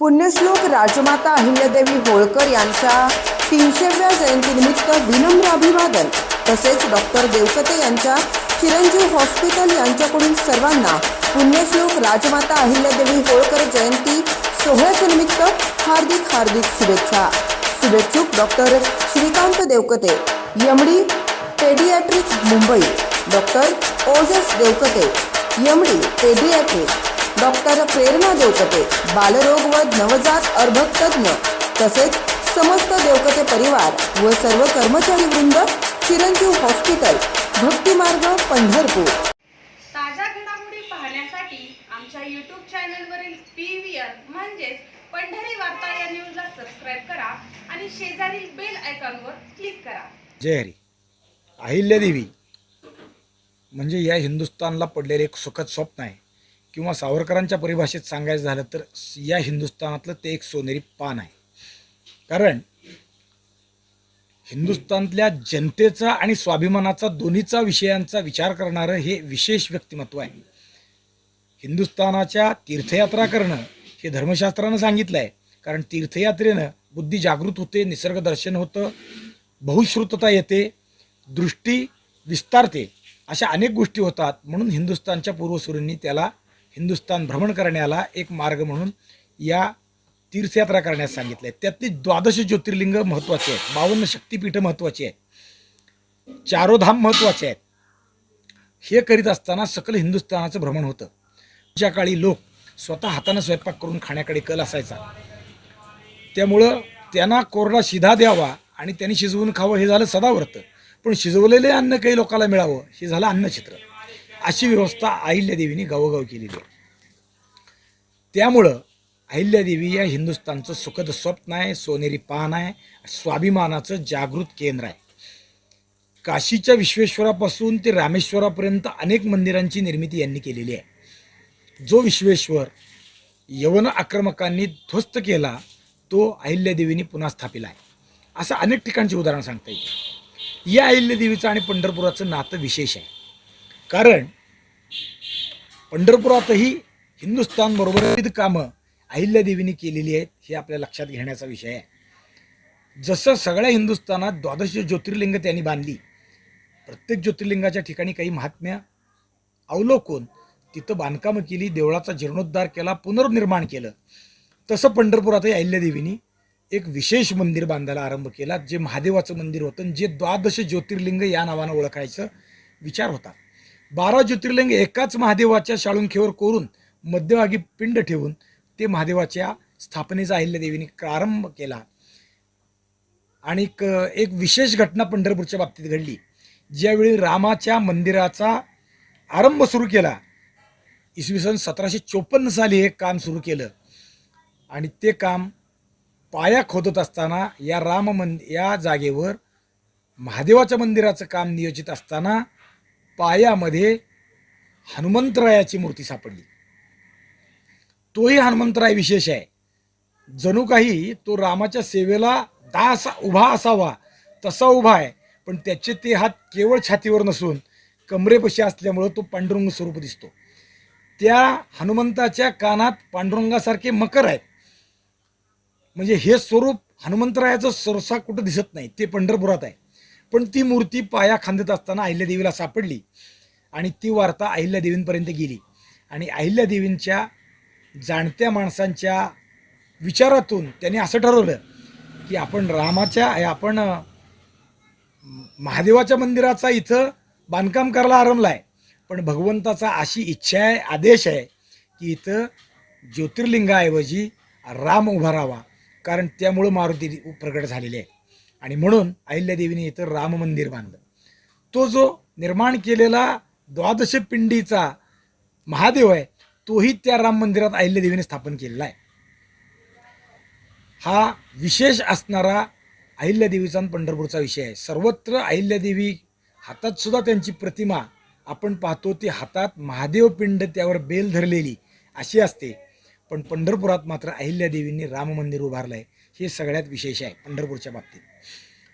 पुण्यश्लोक राजमाता अहिल्यादेवी होळकर यांच्या तीनशेव्या जयंतीनिमित्त विनम्र अभिवादन तसेच डॉक्टर देवकते यांच्या चिरंजीव हॉस्पिटल यांच्याकडून सर्वांना पुण्यश्लोक राजमाता अहिल्यादेवी होळकर जयंती सोहळ्याच्या निमित्त हार्दिक हार्दिक शुभेच्छा. शुभेच्छुक doctor Shrikant Devkate MD paediatric Mumbai doctor Ojas Devkate MD paediatric doctor Prerna Devkate बालरोग व नवजात अर्भक तज्ज्ञ तसेच समस्त देवकते परिवार व सर्व कर्मचारी वृंद चिरंजीव हॉस्पिटल भक्तिमार्ग पंढरपूर. ताज्या घडामोडी पाहण्यासाठी आमच्या यूट्यूब चॅनलवरील पी व्ही आर म्हणजेच पंढरी वार्ता या न्यूजला सबस्क्राईब करा आणि शेजारील बेल आयकॉनवर क्लिक करा. जय हरी. अहिल्यादेवी. म्हणजे या हिंदुस्थानला पडलेलं एक सुखद स्वप्न आहे. किंवा सावरकरांच्या परिभाषेत सांगायचं झालं तर या हिंदुस्थानातलं ते एक सोनेरी पान आहे. कारण हिंदुस्थानातल्या जनतेचा आणि स्वाभिमानाचा दोन्हीचा विषयांचा विचार करणारं हे विशेष व्यक्तिमत्व आहे. हिंदुस्थानाच्या तीर्थयात्रा करणं हे धर्मशास्त्रानं सांगितलं आहे कारण तीर्थयात्रेनं बुद्धी जागृत होते निसर्ग दर्शन होतं बहुश्रुतता येते दृष्टी विस्तारते अशा अनेक गोष्टी होतात. म्हणून हिंदुस्थानच्या पूर्वसुरींनी त्याला हिंदुस्थान भ्रमण करण्याला एक मार्ग म्हणून या तीर्थयात्रा करण्यास सांगितलं आहे त्यातली द्वादश ज्योतिर्लिंग महत्त्वाचे आहेत. बावन्न शक्तीपीठं महत्त्वाची आहेत. चारोधाम महत्त्वाचे आहेत. हे करीत असताना सकल हिंदुस्थानाचं भ्रमण होतं. ज्या काळी लोक स्वतः हातानं स्वयंपाक करून खाण्याकडे कल असायचा. त्यामुळं त्यांना कोरडा शिधा द्यावा आणि त्यांनी शिजवून खावं हे झालं सदावर्त. पण शिजवलेले अन्न काही लोकांना मिळावं हे झालं अन्नचित्र अशी व्यवस्था अहिल्यादेवीने गावोगाव केलेली आहे. त्यामुळं अहिल्यादेवी या हिंदुस्थानचं सुखद स्वप्न आहे सोनेरी पान आहे स्वाभिमानाचं जागृत केंद्र आहे. काशीच्या विश्वेश्वरापासून ते रामेश्वरापर्यंत अनेक मंदिरांची निर्मिती यांनी केलेली आहे. जो विश्वेश्वर यवन आक्रमकांनी ध्वस्त केला तो अहिल्यादेवीने पुन्हा स्थापिला आहे. असं अनेक ठिकाणची उदाहरणं सांगता येईल. या अहिल्यादेवीचं आणि पंढरपुराचं नातं विशेष आहे. कारण पंढरपुरातही हिंदुस्थानबरोबर विविध कामं. अहिल्यादेवीने केलेली आहेत हे आपल्या लक्षात घेण्याचा विषय आहे. जसं सगळ्या हिंदुस्थानात द्वादश ज्योतिर्लिंग त्यांनी बांधली प्रत्येक ज्योतिर्लिंगाच्या ठिकाणी काही महात्म्य अवलोकून तिथं बांधकामं केली देवळाचा जीर्णोद्धार केला पुनर्निर्माण केलं. तसं पंढरपुरातही अहिल्यादेवीनी एक विशेष मंदिर बांधायला आरंभ केला जे महादेवाचं मंदिर होतं आणि जे द्वादश ज्योतिर्लिंग या नावानं ओळखायचं विचार होता. बारा ज्योतिर्लिंग एकाच महादेवाच्या शाळुंखेवर कोरून मध्यभागी पिंड ठेवून ते महादेवाच्या स्थापनेचा अहिल्यादेवीने प्रारंभ केला. आणि एक विशेष घटना पंढरपूरच्या बाबतीत घडली. ज्यावेळी रामाच्या मंदिराचा आरंभ सुरू केला इसवी सन सतराशे चोपन्न साली हे काम सुरू केलं. आणि ते काम पाया खोदत असताना या राम मंद या जागेवर महादेवाच्या मंदिराचं काम नियोजित असताना पायामध्ये हनुमंतरायाची मूर्ती सापडली. तोही हनुमंतराय विशेष आहे. जणू काही तो रामाच्या सेवेला दास उभा असावा तसा उभा आहे. पण त्याचे ते हात केवळ छातीवर नसून कमरेपशी असल्यामुळं तो पांडुरंग स्वरूप दिसतो. त्या हनुमंताच्या कानात पांडुरंगासारखे मकर आहेत. म्हणजे हे स्वरूप हनुमंतरायाचं सरसा कुठं दिसत नाही ते पंढरपुरात आहे. पण ती मूर्ती पाया खांदत असताना अहिल्यादेवीला सापडली. आणि ती वार्ता अहिल्यादेवींपर्यंत गेली. आणि अहिल्यादेवींच्या जाणत्या माणसांच्या विचारातून त्यांनी असं ठरवलं की आपण रामाच्या आपण महादेवाच्या मंदिराचा इथं बांधकाम करायला आरंभला आहे पण भगवंताचा अशी इच्छा आहे आदेश आहे की इथं ज्योतिर्लिंगाऐवजी राम उभा राहावा. कारण त्यामुळं मारुती प्रकट झालेली आहे. आणि म्हणून अहिल्यादेवीने इथं राम मंदिर बांधलं. तो जो निर्माण केलेला द्वादश पिंडीचा महादेव आहे तोही त्या राम मंदिरात अहिल्यादेवीने स्थापन केलेला आहे. हा विशेष असणारा अहिल्यादेवीचा आणि पंढरपूरचा विषय आहे. सर्वत्र अहिल्यादेवी हातात सुद्धा त्यांची प्रतिमा आपण पाहतो ती हातात महादेव पिंड त्यावर बेल धरलेली अशी असते. पण पंढरपुरात मात्र अहिल्यादेवींनी राम मंदिर उभारलं आहे हे सगळ्यात विशेष आहे पंढरपूरच्या बाबतीत.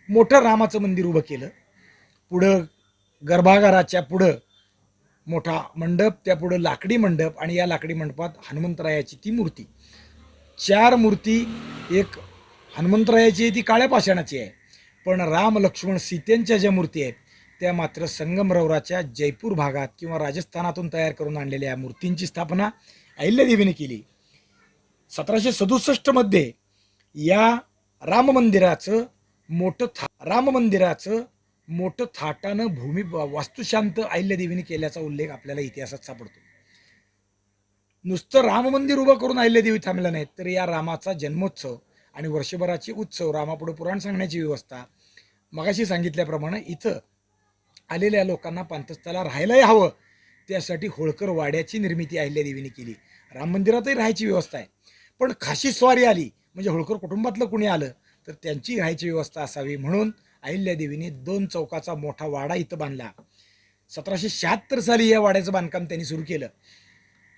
मोठं रामाचं मंदिर उभं केलं. पुढं गर्भागाराच्या पुढं मोठा मंडप त्या पुढं लाकडी मंडप आणि या लाकडी मंडपात हनुमंतरायाची ती मूर्ती. चार मूर्ती एक हनुमंतरायाची आहे ती काळ्या पाषाणाची आहे. पण राम लक्ष्मण सीतेंच्या ज्या मूर्ती आहेत त्या मात्र संगमरवराच्या जयपूर भागात किंवा राजस्थानातून तयार करून आणलेल्या या मूर्तींची स्थापना अहिल्यादेवीने केली. सतराशे सदुसष्टमध्ये या राम मंदिराचं मोठं था राम मंदिराचं मोठं थाटानं भूमी वास्तुशांत अहिल्यादेवीने केल्याचा उल्लेख आपल्याला इतिहासात सापडतो. नुसतं राम मंदिर उभं करून अहिल्यादेवी थांबलं नाहीत तर या रामाचा जन्मोत्सव आणि वर्षभराचे उत्सव रामापुढे पुराण सांगण्याची व्यवस्था मगाशी सांगितल्याप्रमाणे इथं आलेल्या लोकांना पांतस्थळाला राहायलाही हवं. त्यासाठी होळकर वाड्याची निर्मिती अहिल्यादेवीने केली. राम मंदिरातही राहायची व्यवस्था आहे. पण खाशी स्वारी आली. म्हणजे होळकर कुटुंबातलं कुणी आलं तर त्यांची राहायची व्यवस्था असावी म्हणून अहिल्यादेवीने दोन चौकाचा मोठा वाडा इथं बांधला. सतराशे शहात्तर साली या वाड्याचं बांधकाम त्यांनी सुरू केलं.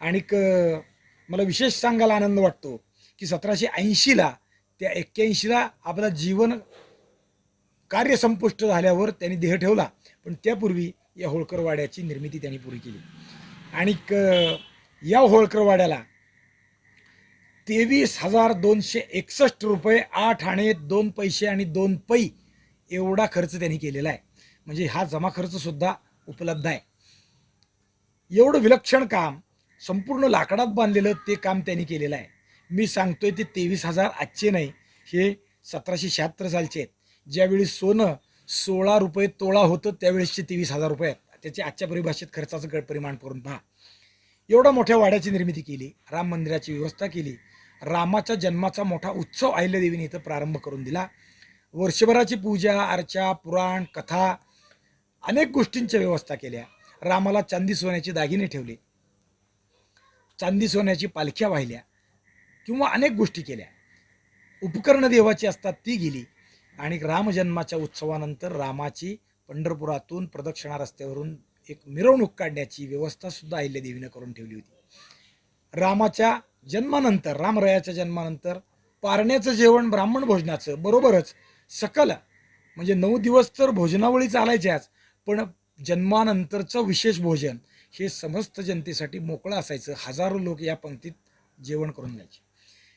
आणि मला विशेष सांगायला आनंद वाटतो की सतराशे ऐंशीला त्या एक्क्याऐंशीला आपलं जीवन कार्य संपुष्ट झाल्यावर त्यांनी देह ठेवला. पण त्यापूर्वी या होळकर वाड्याची निर्मिती त्यांनी पुरी केली. आणि या होळकर वाड्याला तेवीस हजार दोनशे एकसष्ट रुपये आठ आणे दोन पैसे आणि दोन पै एवढा खर्च त्यांनी केलेला आहे. म्हणजे हा जमा खर्च सुद्धा उपलब्ध आहे. एवढं विलक्षण काम संपूर्ण लाकडात बांधलेलं ते काम त्यांनी केलेलं आहे. मी सांगतोय ते तेवीस हजार आजचे नाही हे सतराशे शहात्तर सालचे आहेत. ज्यावेळी सोनं सोळा रुपये तोळा होतं त्यावेळेसचे तेवीस हजार रुपये आहेत. त्याचे आजच्या परिभाषेत खर्चाचं गड परिमाण करून पहा. एवढ्या मोठ्या वाड्याची निर्मिती केली राम मंदिराची व्यवस्था केली रामाच्या जन्माचा मोठा उत्सव अहिल्यादेवीने इथं प्रारंभ करून दिला. वर्षभराची पूजा अर्चा पुराण कथा अनेक गोष्टींच्या व्यवस्था केल्या. रामाला चांदी सोन्याचे दागिने ठेवले. चांदी सोन्याची पालख्या वाहिल्या किंवा अनेक गोष्टी केल्या. उपकरणं देवाची असतात ती गेली आणि रामजन्माच्या उत्सवानंतर रामाची पंढरपुरातून प्रदक्षिणा रस्त्यावरून एक मिरवणूक काढण्याची व्यवस्थासुद्धा अहिल्यादेवीनं करून ठेवली होती. रामाच्या जन्मानंतर रामरायाच्या जन्मानंतर पारण्याचं जेवण ब्राह्मण भोजनाचं बरोबरच सकल म्हणजे नऊ दिवस तर भोजनावळी चालायच्याच पण जन्मानंतरचं विशेष भोजन हे समस्त जनतेसाठी मोकळं असायचं हजारो लोक या पंक्तीत जेवण करून जायचे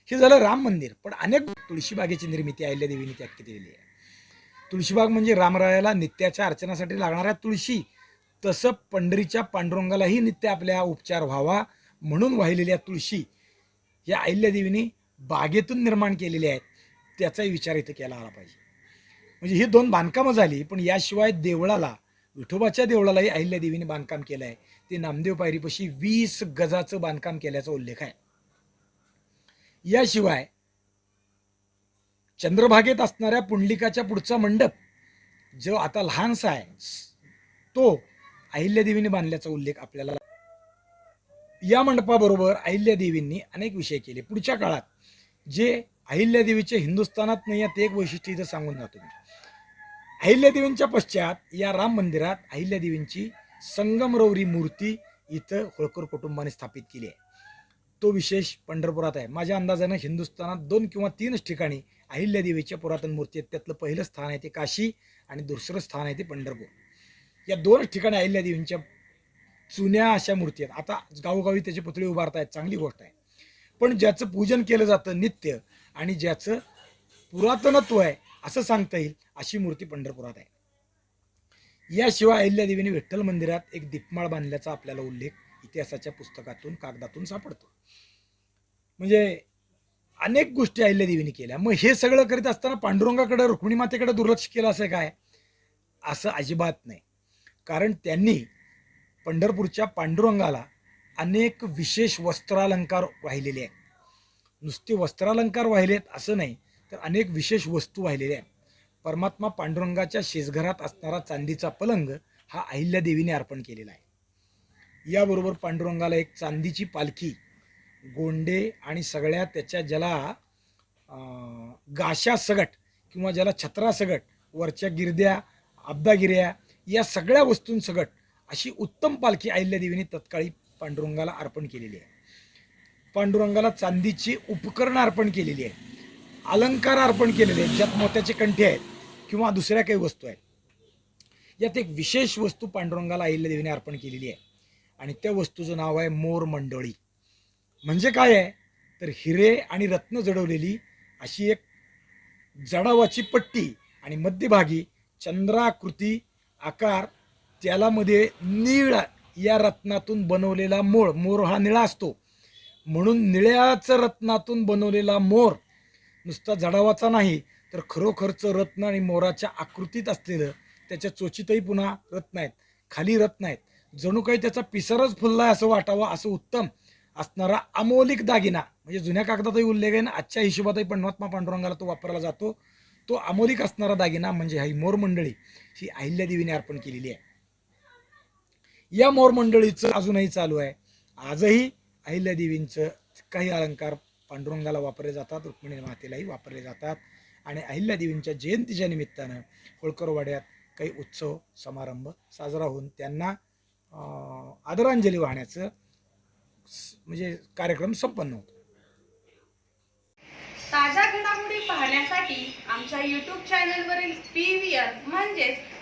हे झालं राम मंदिर पण अनेक तुळशीबागेची निर्मिती अहिल्यादेवीने त्यात केलेली आहे. तुळशीबाग म्हणजे रामरायाला नित्याच्या अर्चनासाठी लागणाऱ्या तुळशी तसं पंढरीच्या पांडुरंगालाही नित्य आपल्या उपचार व्हावा म्हणून वाहिलेल्या तुळशी या अहिल्यादेवीने बागेतून निर्माण केलेले आहेत त्याचाही विचार इथं केला आला पाहिजे. म्हणजे ही दोन बांधकामं झाली पण याशिवाय देवळाला विठोबाच्या देवळालाही अहिल्यादेवीने बांधकाम केलं आहे. ते नामदेव पायरीपाशी वीस गजाचं बांधकाम केल्याचा उल्लेख आहे. याशिवाय चंद्रभागेत असणाऱ्या पुंडलिकाच्या पुढचा मंडप जो आता लहानसा आहे तो अहिल्यादेवीने बांधल्याचा उल्लेख आपल्याला या मंडपाबरोबर अहिल्यादेवींनी अनेक विषय केले. पुढच्या काळात जे अहिल्यादेवीचे हिंदुस्थानात नाही ते एक वैशिष्ट्य इथं सांगून जातो मी. अहिल्यादेवींच्या पश्चात या राम मंदिरात अहिल्यादेवींची संगमरवरी मूर्ती इथं होळकर कुटुंबाने स्थापित केली आहे. तो विशेष पंढरपुरात आहे. माझ्या अंदाजानं हिंदुस्थानात दोन किंवा तीनच ठिकाणी अहिल्यादेवीच्या पुरातन मूर्ती आहेत. त्यातलं पहिलं स्थान आहे ते काशी आणि दुसरं स्थान आहे ते पंढरपूर. या दोनच ठिकाणी अहिल्यादेवींच्या जुन्या अशा मूर्ती आहेत. आता गावोगावी त्याचे पुतळे उभारतायत चांगली गोष्ट आहे. पण ज्याचं पूजन केलं जातं नित्य आणि ज्याचं पुरातनत्व आहे असं सांगता येईल अशी मूर्ती पंढरपुरात आहे. याशिवाय अहिल्यादेवीने विठ्ठल मंदिरात एक दीपमाळ बांधल्याचा आपल्याला उल्लेख इतिहासाच्या पुस्तकातून कागदातून सापडतो. म्हणजे अनेक गोष्टी अहिल्यादेवीने केल्या. मग हे सगळं करीत असताना पांडुरंगाकडे रुक्मिणी मातेकडे दुर्लक्ष केलं असं काय? असं अजिबात नाही. कारण त्यांनी पंढरपूरच्या पांडुरंगाला अनेक विशेष वस्त्रालंकार वाहिलेले आहेत. नुसते वस्त्रालंकार वाहिलेत असं नाही तर अनेक विशेष वस्तू वाहिलेल्या आहेत. परमात्मा पांडुरंगाच्या शेजघरात असणारा चांदीचा पलंग हा अहिल्यादेवीने अर्पण केलेला आहे. याबरोबर पांडुरंगाला एक चांदीची पालखी गोंडे आणि सगळ्या त्याच्या ज्याला गाशा सगट किंवा ज्याला छत्रा सगट वरच्या गिरद्या अब्दागिऱ्या या सगळ्या वस्तूंसगट अशी उत्तम पालखी अहिल्यादेवीने तत्काळी पांडुरंगाला अर्पण केलेली आहे. पांडुरंगाला चांदीची उपकरणं अर्पण केलेली आहे अलंकार अर्पण केलेले आहेत. ज्यात मोत्याचे कंठे आहेत किंवा दुसऱ्या काही वस्तू आहेत. यात एक विशेष वस्तू पांडुरंगाला अहिल्यादेवीने अर्पण केलेली आहे. आणि त्या वस्तूचं नाव आहे मोर मंडळी. म्हणजे काय आहे? तर हिरे आणि रत्न जडवलेली अशी एक जडावाची पट्टी आणि मध्यभागी चंद्राकृती आकार त्यालामध्ये नीळ निळ या रत्नातून बनवलेला मोर मोर हा निळा असतो. म्हणून निळ्याचं रत्नातून बनवलेला मोर नुसता जडावाचा नाही तर खरोखरचं रत्न आणि मोराच्या आकृतीत असलेलं त्याच्या चोचीतही पुन्हा रत्न आहेत खाली रत्न आहेत. जणू काही त्याचा पिसरच फुललाय असं वाटावं असं उत्तम असणारा अमौलिक दागिना म्हणजे जुन्या कागदातही उल्लेख आहे ना आजच्या हिशोबातही पणवात्मा पांडुरंगाला तो वापरला जातो. तो अमोलिक असणारा दागिना म्हणजे ही मोर मंडळी ही अहिल्यादेवीने अर्पण केलेली आहे. या मोर मंडळीचं अजूनही चालू आहे. आजही अहिल्यादेवींचं काही अलंकार पांडुरंगाला वापरले जातात रुक्मिणी मातेलाही वापरले जातात. आणि अहिल्यादेवींच्या जयंतीच्या निमित्तानं होळकरवाड्यात काही उत्सव समारंभ साजरा होऊन त्यांना आदरांजली वाहण्याचं म्हणजे कार्यक्रम संपन्न होतो. ताज्या घडामोडी पाहण्यासाठी आमच्या यूट्यूब चॅनलवरील पी व्ही आर म्हणजेच